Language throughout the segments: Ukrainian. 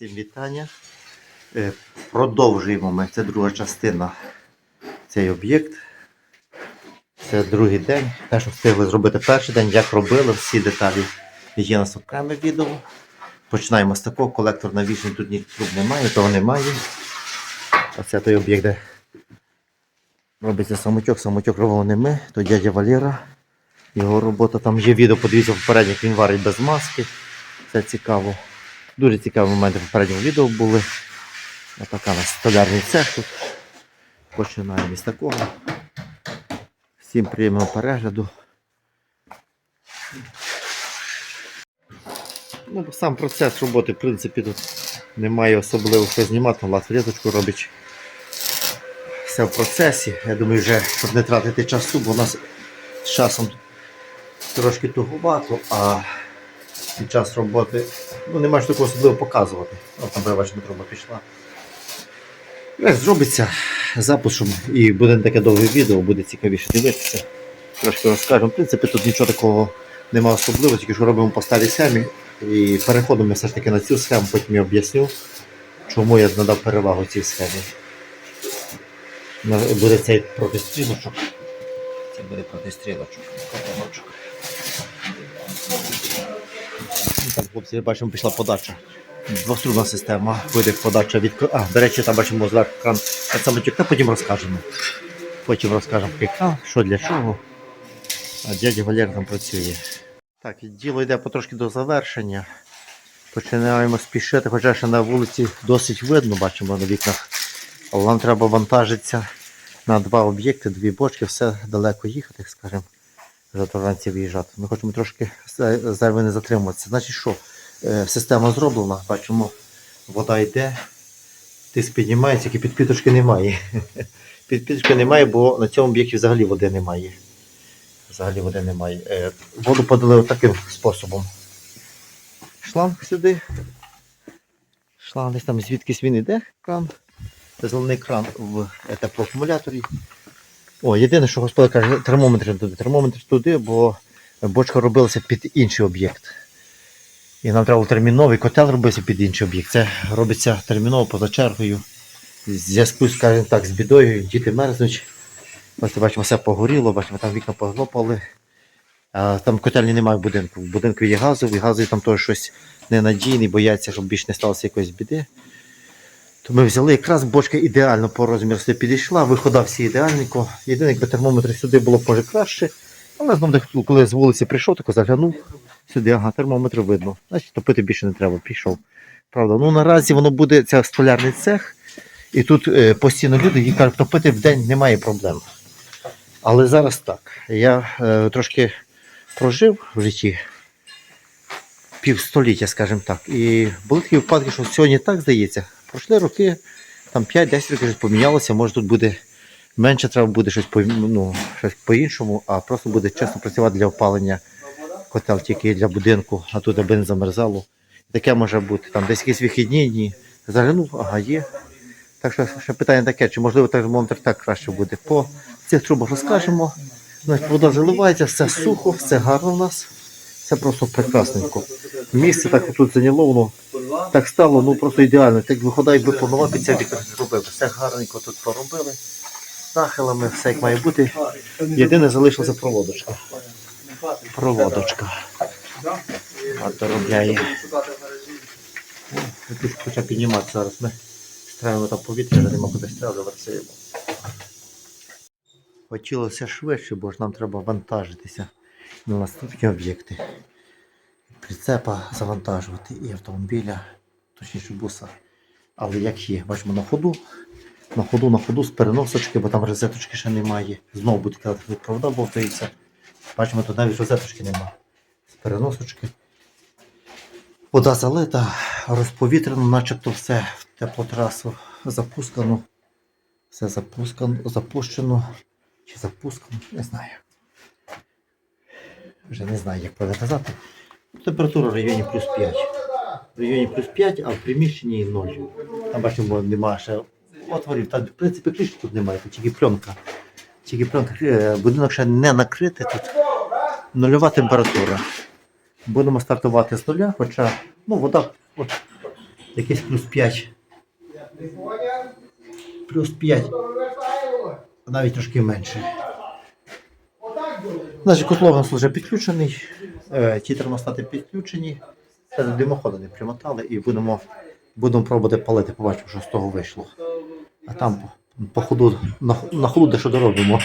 Всім вітання. Е, Продовжуємо ми. Це друга частина. Цей об'єкт. Це другий день. Те, що встигли зробити перший день, як робили, всі деталі є на окреме відео. Починаємо з такого. Колектор на навічний тут ні труб немає, того немає. Оце той об'єкт, де робиться самотьок. Самотьок робимо не ми, то дядя Валера. Його робота там є відео, подивіться попередньо, як він варить без маски. Це цікаво. Дуже цікаві моменти в попередньому відео були. Отака нас столярний цех тут. Починаємо з такого. Всім приємного перегляду. Ну, сам процес роботи, в принципі, тут немає особливо що знімати. Влад фрезочку робить все в процесі. Я думаю, вже, щоб не тратити часу, бо у нас з часом трошки туговато, а під час роботи ну, немає що такого особливо показувати. От, наприклад, бачимо, труба пішла. Як зробиться запуск, і буде не таке довге відео, буде цікавіше дивитися. Трошки розкажемо. В принципі, тут нічого такого немає особливого, тільки що робимо по старій схемі. І переходимо все ж таки на цю схему, потім я об'ясню, чому я надав перевагу цій схемі. Буде цей протистрілочок. Це буде протистрілочок. Каталочок. Так, хлопці, бачимо, пішла подача. Двострунна система, вийде подача від А, до речі, там бачимо зверху кран. Це саме тюкне, потім розкажемо. Потім розкажемо кран, що для чого. А дядя Валер там працює. Так, діло йде потрошки до завершення. Починаємо спішити, хоча ще на вулиці досить видно, бачимо на вікнах. Але нам треба вантажитися на два об'єкти, дві бочки, все далеко їхати, скажімо. Завтра вранці виїжджати. Ми хочемо трошки за- зайве не затримуватися. Значить що? Е, Система зроблена, бачимо, вода йде, тиск піднімається, тільки підпіточки немає. Підпіточки немає, бо на цьому об'єкті взагалі води немає. Взагалі води немає. Е, Воду подали таким способом. Шланг сюди. Шланг десь там звідкись він іде, кран. Зелений кран в е, теплоакумуляторі. О, єдине, що господар каже, термометр туди. Термометр туди, бо бочка робилася під інший об'єкт. І нам треба терміновий котел робився під інший об'єкт. Це робиться терміново поза чергою. Зв'язку, скажімо так, з бідою, діти мерзнуть. Ось бачимо, все погоріло, бачимо, там вікна позлопали. А, там котельні немає в будинку. В будинку є газовий, газовий там теж щось ненадійний, бояться, щоб більше не сталося якоїсь біди. То ми взяли якраз бочка ідеально по розміру сюди підійшла, вихода всі ідеальненько. Єдине, якби термометр сюди було може краще. Але таки, коли з вулиці прийшов, тако заглянув сюди, ага, термометр видно. Значить, топити більше не треба, пішов. Правда, ну наразі воно буде це столярний цех, і тут е, постійно люди які кажуть, топити в день немає проблем. Але зараз так. Я е, трошки прожив в житті півстоліття, скажімо так. І були такі випадки, що сьогодні так здається. Пройшли роки, там 5-10 років щось помінялося, може тут буде менше треба буде щось, по, ну, щось по-іншому, а просто буде чесно працювати для опалення котел тільки для будинку, а тут аби не замерзало. Таке може бути. Там десь якісь вихідні дні. Заглянув, ага, є. Так що ще питання таке, чи можливо термометр так краще буде. По цих трубах розкажемо. Вода заливається, все сухо, все гарно в нас. Все просто прекрасненько. Місце так тут зайняло, воно так стало, ну просто ідеально. Так виходить, якби планувати це вікно зробили. Все гарненько тут поробили. Нахилами, все як має бути. Єдине залишилася проводочка. Проводочка. А доробляє. Тут хоча піднімати зараз. Ми стрелимо там повітря, нема куди стрелювати. Хотілося швидше, бо ж нам треба вантажитися на наступні об'єкти. Прицепа завантажувати і автомобіля, точніше буса. Але як є, бачимо на ходу, на ходу, на ходу з переносочки, бо там розеточки ще немає. Знову буде казати, тут провода бовтаються. Бачимо, тут навіть розеточки немає. З переносочки. Вода залита, розповітрено, начебто все в теплотрасу запускано. Все запускано, запущено. Чи запускано, не знаю. Вже не знаю, як правильно казати. Температура в районі плюс 5. В районі плюс 5, а в приміщенні 0. Там бачимо, немає ще отворів. Та, в принципі, кришки тут немає, тут тільки пленка. Тільки пленка. Е, Будинок ще не накритий тут. Нульова температура. Будемо стартувати з нуля, хоча ну, вода от, якийсь плюс 5. Плюс 5, навіть трошки менше. Значить, котлов вже підключений, е, ті термостати підключені. Це до димоходу не примотали і будемо, будемо пробувати палити, побачимо, що з того вийшло. А там по, ходу, на, на ходу дещо доробимо.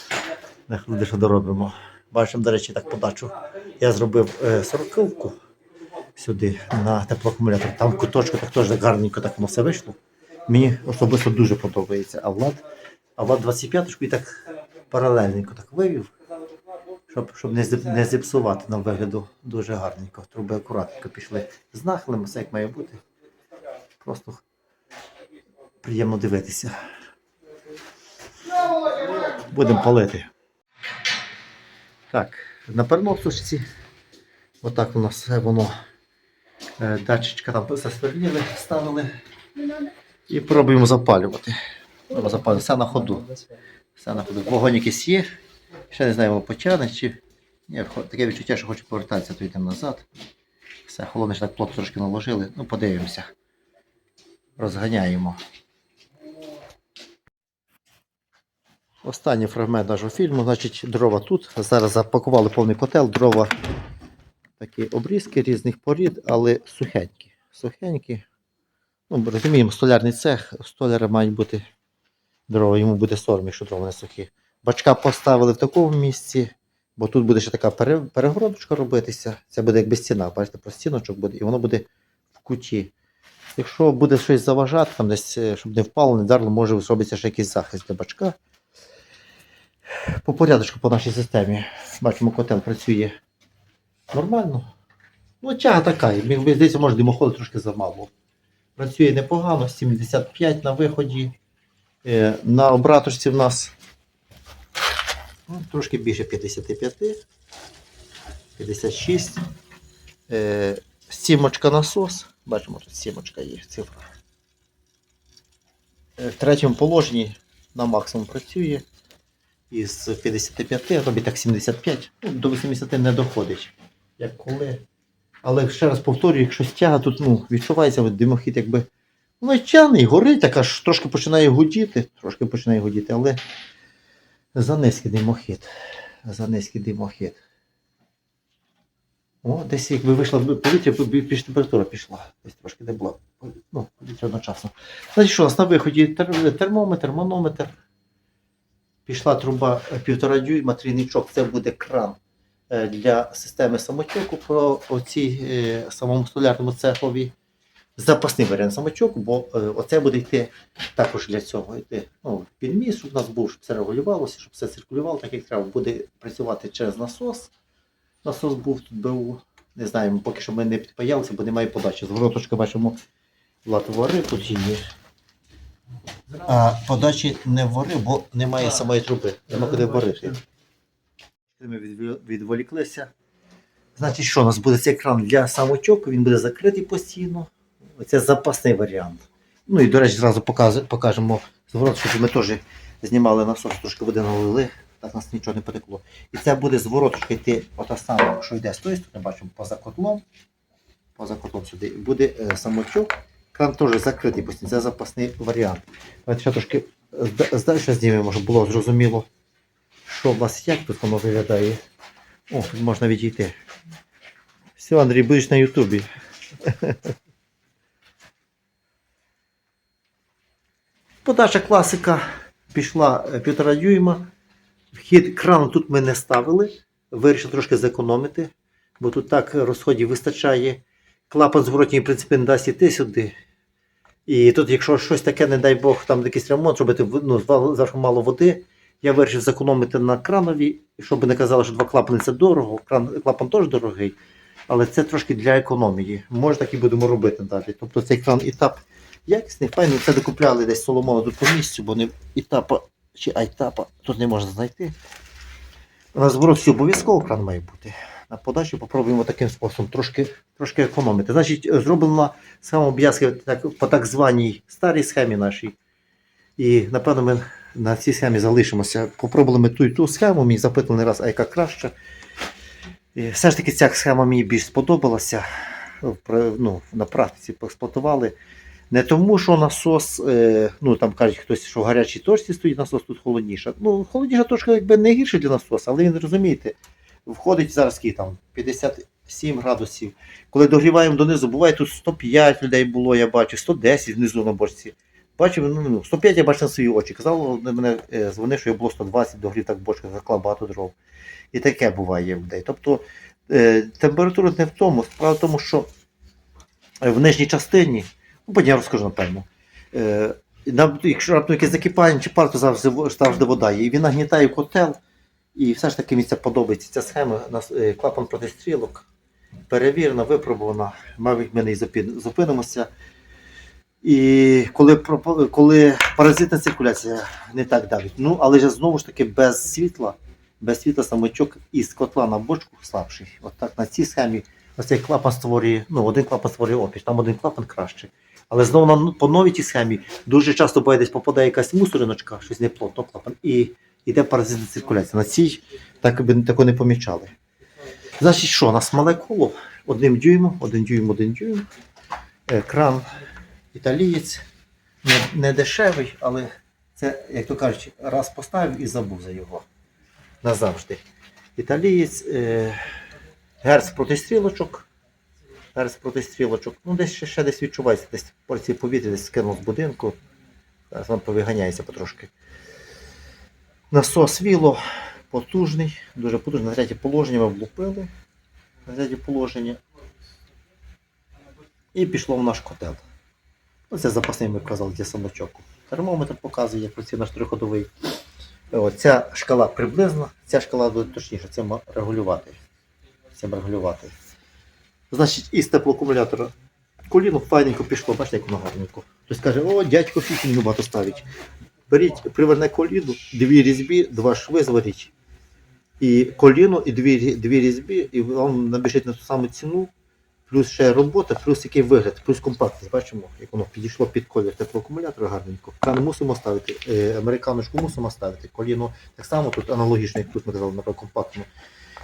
на ходу дещо доробимо. Бачимо, до речі, так подачу. Я зробив е, сюди на теплоакумулятор. Там куточку так теж гарненько так воно все вийшло. Мені особисто дуже подобається. А Влад, а Влад 25-ку і так паралельненько так вивів, щоб, щоб не, не зіпсувати нам вигляду дуже гарненько. Труби акуратненько пішли з все як має бути. Просто приємно дивитися. Будемо палити. Так, на переносочці. Отак у нас все воно. Е, Датчичка там засверліли, ставили. І пробуємо запалювати. Запалювати. Все на ходу. Все на ходу. Вогонь якийсь є. Ще не знаємо, потягне чи. Ні, таке відчуття, що хоче повертатися, то йдемо назад. Все, холодне ж так плот трошки наложили. Ну, подивимося. Розганяємо. Останній фрагмент нашого фільму, значить, дрова тут. Зараз запакували повний котел, дрова такі обрізки різних порід, але сухенькі. Сухенькі. Ну, розуміємо, столярний цех, у столяра мають бути дрова, йому буде сором, якщо дрова не сухі. Бачка поставили в такому місці, бо тут буде ще така пере- перегородочка робитися. Це буде якби стіна, бачите, простіночок буде, і воно буде в куті. Якщо буде щось заважати, там десь, е, щоб не впало, не вдарило, може зробитися ще якийсь захист для бачка. По порядочку по нашій системі. Бачимо, котел працює нормально. Ну, тяга така, мені здається, може димоходу трошки замало. Працює непогано, 75 на виході. Е, На обраточці в нас ну, трошки більше 55, 56. Е, Сімочка насос. Бачимо, тут сімочка є, цифра. Е, В третьому положенні на максимум працює. Із 55, а тобі так 75, ну, до 80 не доходить. Як коли. Але ще раз повторюю, якщо стяга, тут ну, відчувається димохід, якби. Ну, і тягне, горить, так аж трошки починає гудіти, трошки починає гудіти, але за низький димохід. За низький димохід. О, десь якби вийшло в повітря, більш температура пішла. Десь трошки не було. Ну, повітря одночасно. Значить, що у нас на виході термометр, манометр. Пішла труба е, півтора дюйма, трійничок, це буде кран е, для системи самотьоку по оцій е, самому столярному цехові. Запасний варіант самотьоку, бо е, оце буде йти також для цього. Йти, ну, підміс, щоб у нас був, щоб все регулювалося, щоб все циркулювало, так як треба. Буде працювати через насос. Насос був тут БУ. Не знаємо, поки що ми не підпаялися, бо немає подачі. Звороточка бачимо латвори, тут її. А подачі не вари, бо немає самої труби. Нема куди варити. Ми відволіклися. Значить, що у нас буде цей екран для самочоку, він буде закритий постійно. Це запасний варіант. Ну і, до речі, зразу покажемо зворот, щоб ми теж знімали насос, трошки води налили, так нас нічого не потекло. І це буде звороточка йти ота сама, що йде з тої сторони, бачимо, поза котлом. Поза котлом сюди. Буде е, самочок. Кран теж закритий постійно, це запасний варіант. Давайте ще трошки зда- здальше знімемо, щоб було зрозуміло, що в нас як тут воно виглядає. О, тут можна відійти. Все, Андрій, будеш на Ютубі. Подача класика пішла е, півтора дюйма. Вхід крану тут ми не ставили. Вирішив трошки зекономити, бо тут так розходів вистачає. Клапан зворотній, в принципі, не дасть іти сюди. І тут, якщо щось таке, не дай Бог, там якийсь ремонт, робити ну, зва- мало води, я вирішив зекономити на кранові, щоб не казали, що два клапани це дорого. Кран, клапан теж дорогий, але це трошки для економії. Може, так і будемо робити далі. Тобто цей кран і тап якісний, файно, це докупляли десь Соломона тут по місцю, бо не і чи айтапа тут не можна знайти. На зворот обов'язково кран має бути. На подачу попробуємо таким способом трошки, трошки економити. Значить, зроблена схема обв'язки по так званій старій схемі нашій. І напевно ми на цій схемі залишимося. Попробували ми ту і ту схему, мені запитали не раз, а яка краща. І все ж таки ця схема мені більш сподобалася. ну, на практиці поексплуатували. Не тому, що насос, е, ну там кажуть хтось, що в гарячій точці стоїть насос, тут холодніше. Ну, холодніша точка якби не гірше для насоса, але він розумієте, входить зараз там 57 градусів. Коли догріваємо донизу, буває тут 105 людей було, я бачу, 110 внизу на бочці. Бачив, ну, ну 105 я бачив на свої очі. Казав, мене е, дзвонив, що я було 120, догрів так бочка, заклав багато дров. І таке буває в людей. Тобто е, температура не в тому, справа в тому, що в нижній частині, ну потім я розкажу напевно. Е, на- якщо раптом якесь закипання чи пар, то завжди, завжди вода є. І він нагнітає котел, і все ж таки мені це подобається. Ця схема, е, клапан проти стрілок, перевірена, випробувана. Мабуть, ми не зупинимося. І коли, коли паразитна циркуляція не так давить. Ну, але ж знову ж таки без світла, без світла самочок із котла на бочку слабший. От так на цій схемі оцей клапан створює, ну, один клапан створює опір, там один клапан кращий. Але знову по новій тій схемі дуже часто буває десь попадає якась мусориночка, щось не плотно клапан, і йде паразитна циркуляція. На цій так би тако не помічали. Значить, що, у нас мале коло, одним дюймом, один дюйм, один дюйм. Кран італієць, не, не дешевий, але це, як то кажуть, раз поставив і забув за його. Назавжди. Італієць, е, герц проти стрілочок. Герц проти стрілочок. Ну, десь ще, ще десь відчувається, десь порції повітря десь скинув з будинку. Зараз вам повиганяється потрошки. Насос віло потужний, дуже потужний. На третє положення ми влупили. На третє положення. І пішло в наш котел. Ну, Це запасний, ми казали, для самочок. Термометр показує, як працює наш триходовий. О, ця шкала приблизна, ця шкала буде точніше, це ма- регулювати. Це регулювати. Значить, із теплоакумулятора коліно файненько пішло, бачите, як воно гарненько. Хтось каже, о, дядько фіфі багато ставить. Беріть, приверне коліно, дві різьбі, два шви зваріть. І коліно, і дві, дві різьбі, і вам набіжить на ту саму ціну, плюс ще робота, плюс який вигляд, плюс компактність. Бачимо, як воно підійшло під колір теплоакумулятора гарненько. Кран мусимо ставити, е, американочку мусимо ставити, коліно так само тут аналогічно, як тут ми казали, наприклад, компактно.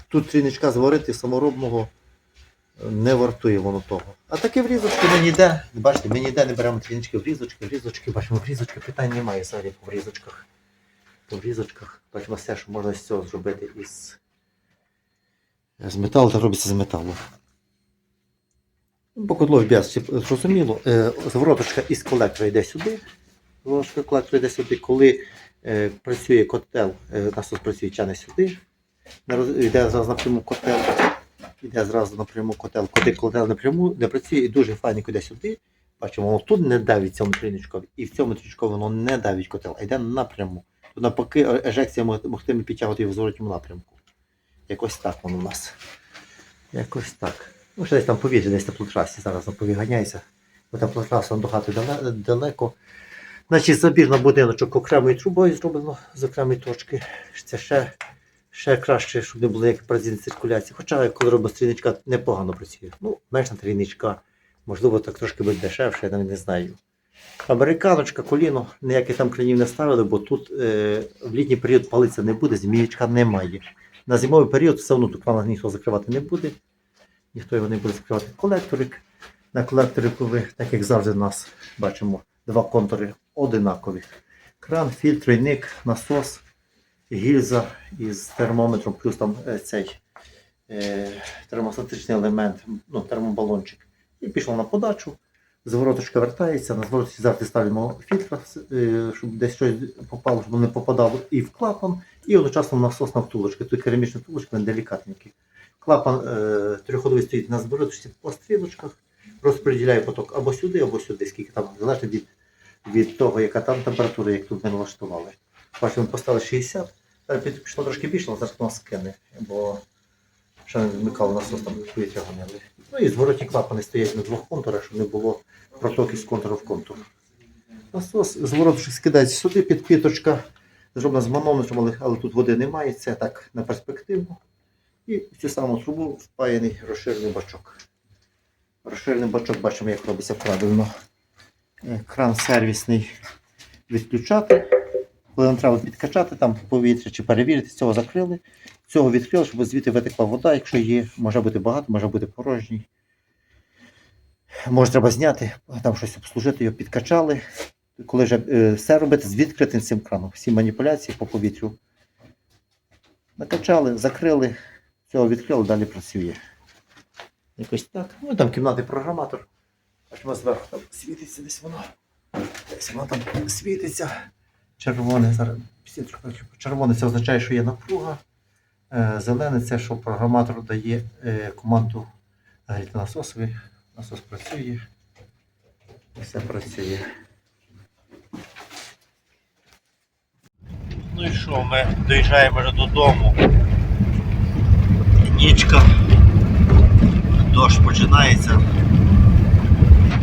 Тут тріничка зварити саморобного не вартує воно того. А таке в різочки ми ніде, бачите, ми ніде не беремо трінички в різочки, в різочки, бачимо, в різочки питань немає взагалі по різочках. По різочках. Бачимо все, що можна з цього зробити із з металу, та робиться з металу. По котлу вб'яз, зрозуміло, е, звороточка із колектора йде сюди. Звороточка колектора йде сюди. Коли е, працює котел, е, насос працює тяне сюди. Йде зразу напряму котел. Йде зразу напряму котел. Коли котел напряму не працює і дуже файненько йде сюди. Бачимо, воно тут не давить цьому триничкові, і в цьому триничкові воно не давить котел, а йде напряму. Тут навпаки е, ежекція мог- могтиме підтягувати його в зворотньому напрямку. Якось так воно у нас. Якось так. Ну, ще десь там повітря, десь теплотрасі зараз повіганяється. Бо теплотраса до хати дале- далеко. Значить, забір на будиночок окремою трубою зроблено з окремої точки. Це ще, ще краще, щоб не було як паразитна циркуляція. Хоча, коли робить стрільничка, непогано працює. Ну, менш на трійничка. Можливо, так трошки буде дешевше, я не знаю. Американочка, коліно, ніяких там кранів не ставили, бо тут е, в літній період палиця не буде, змієчка немає. На зимовий період все одно тут крана ніхто закривати не буде. Ніхто його не буде закривати. Колекторик. На колекторику ви, так як завжди, у нас бачимо два контури одинакові. Кран, фільтр, тройник, насос, гільза із термометром, плюс там е, цей е, термостатичний елемент, ну, термобалончик. І пішло на подачу. Звороточка вертається, на зворотці завжди ставимо фільтр, е, щоб десь щось попало, щоб не попадало і в клапан, і одночасно насосна втулочка. Тут керамічна втулочка, він делікатненький. Клапан е, трьохходовий стоїть на звороточці по стрілочках, розподіляє поток або сюди, або сюди, скільки там залежить від, від того, яка там температура, як тут ми налаштували. Бачимо, поставили 60, зараз під- пішло трошки більше, але зараз воно скине, бо ще не вмикав насос, там повітря. Ну і зворотні клапани стоять на двох контурах, щоб не було протоки з контуру в контур. Насос звороточок скидається сюди, підпіточка, зроблена з манометром, але, але тут води немає, це так на перспективу. І в цю саму трубу впаяний розширений бачок. Розширений бачок бачимо, як робиться правильно. Е, Кран сервісний відключати. Коли нам треба підкачати там повітря чи перевірити, цього закрили. Цього відкрили, щоб звідти витекла вода, якщо є, може бути багато, може бути порожній. Може, треба зняти, там щось обслужити, його підкачали. Коли вже е, все робити з відкритим цим краном. Всі маніпуляції по повітрю. Накачали, закрили, цього відкрили, далі працює. Якось так. Ну там кімнатний програматор. Аж зверху там світиться десь воно. Десь воно там світиться. Червоне зараз. Червоне це означає, що є напруга. Е, Зелене це, що програматор дає е, команду гріти насосові. Насос працює. Все працює. Ну і що, ми доїжджаємо вже додому. Нічка. Дощ починається.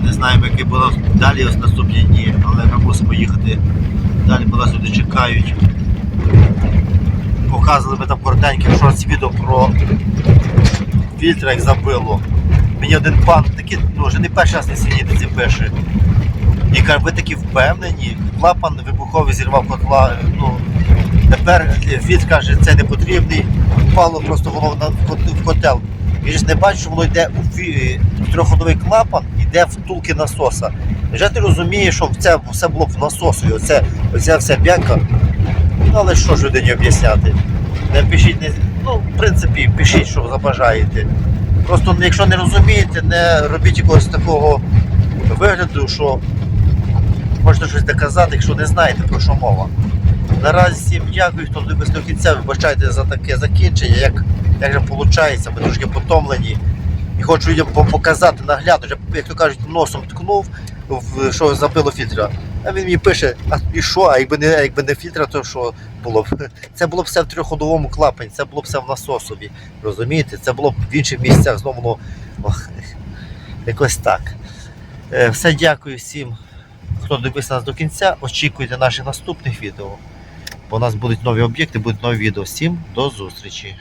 Не знаємо, які будуть далі наступні дні, але ми мусимо їхати. Далі бо нас люди чекають. Показували ми там коротеньке шорт відео про фільтр, як забило. Мені один пан такий, ну вже не перший раз на сидіти пише. І каже, ви такі впевнені, клапан вибуховий зірвав котла. Ну, тепер фільтр каже, це не потрібний, впало просто воно в котел. Він ж не бачить, що воно йде у трьохходовий клапан, йде втулки насоса. Вже ти розумієш, що це все було в насосі, оце, оця вся бяка. Ну, але що ж людині об'ясняти? Не пишіть, не, ну, в принципі, пишіть, що забажаєте. Просто якщо не розумієте, не робіть якогось такого вигляду, що можете щось доказати, якщо не знаєте, про що мова. Наразі всім дякую, хто дивився до кінця. Вибачайте за таке закінчення, як, як же виходить, ми трошки потомлені. І хочу людям показати наглядно, вже, як то кажуть, носом ткнув, що забило фільтра. А він мені пише, а і що, а якби не, якби не фільтра, то що було б? Це було б все в трьохходовому клапані, це було б все в насосові. Розумієте? Це було б в інших місцях знову воно ох, якось так. Е, Все дякую всім, хто дивився нас до кінця. Очікуйте наших наступних відео. Бо у нас будуть нові об'єкти, будуть нові відео. Всім до зустрічі!